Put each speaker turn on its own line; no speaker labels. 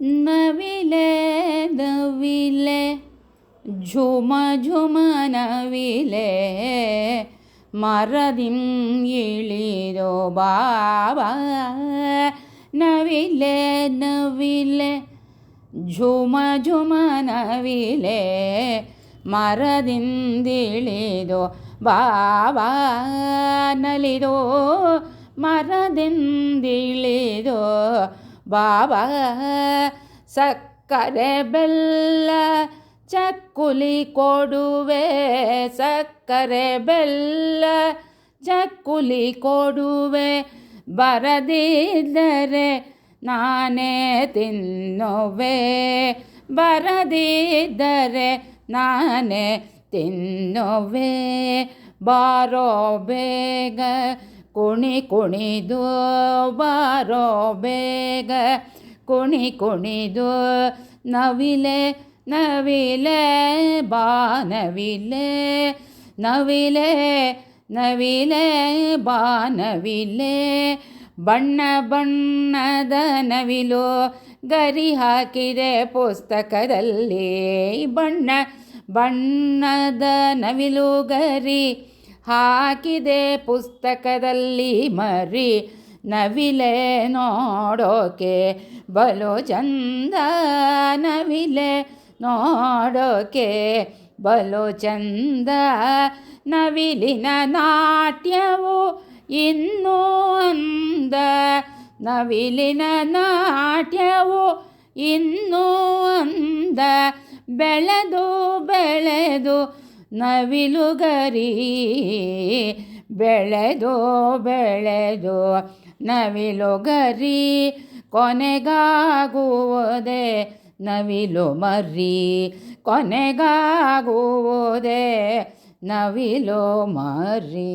ನವಿಲೆ ನವಿಲೆ ಝುಮ ಝುಮ ನವಿಲೆ ಮರದಿಂ ಇಳಿದೋ ಬಾಬಾ ನವಿಲೆ ನವಿಲೆ ಝುಮ ಝುಮ ನವಿಲೆ ಮರದಿಂದಿಳಿದು ಬಾಬಾ ನಲಿದೋ ಮರದಿಂದಿಳಿದು ಬಾಬಾ ಸಕ್ಕರೆ ಬೆಲ್ಲ ಚಕ್ಕುಲಿ ಕೊಡುವೆ, ಸಕ್ಕರೆ ಬೆಲ್ಲ ಚಕ್ಕುಲಿ ಕೊಡುವೆ, ಬರದಿದ್ದರೆ ನಾನೇ ತಿನ್ನುವೆ, ಬರದಿದ್ದರೆ ನಾನೇ ತಿನ್ನುವೆ, ಬಾರೋ ಬೇಗ ಕುಣಿ ಕುಣಿದು ಬಾರೋ ಬೇಗ. ಕುಣಿ ಕುಣಿದು ನವಿಲೆ ನವಿಲೆ, ಬಾ ನವಿಲೆ. ನವಿಲೆ ನವಿಲೆ, ಬಾ ನವಿಲೆ. ಬಣ್ಣ ಬಣ್ಣದ ನವಿಲು ಗರಿ ಹಾಕಿದೆ ಪುಸ್ತಕದಲ್ಲಿ. ಬಣ್ಣ ಬಣ್ಣದ ನವಿಲು ಗರಿ ಹಾಕಿದೆ ಪುಸ್ತಕದಲ್ಲಿ ಮರಿ ನವಿಲೆ ನೋಡೋಕೆ. ಬಲು ಚಂದ ನವಿಲೆ ನೋಡೋಕೆ. ಬಲು ಚಂದ ನವಿಲಿನ ನಾಟ್ಯವು ಇನ್ನೂ ಅಂದ. ನವಿಲಿನ ನಾಟ್ಯವು ಇನ್ನೂ ಅಂದ. ಬೆಳೆದು ಬೆಳೆದು ನವಿಲುಗರಿ ಬೆಳೆದು ಬೆಳೆದು ನವಿಲುಗರಿ ಕೊನೆಗಾಗುವುದೇ ನವಿಲು ಮರಿ ಕೊನೆಗಾಗುವುದೇ ನವಿಲು ಮರಿ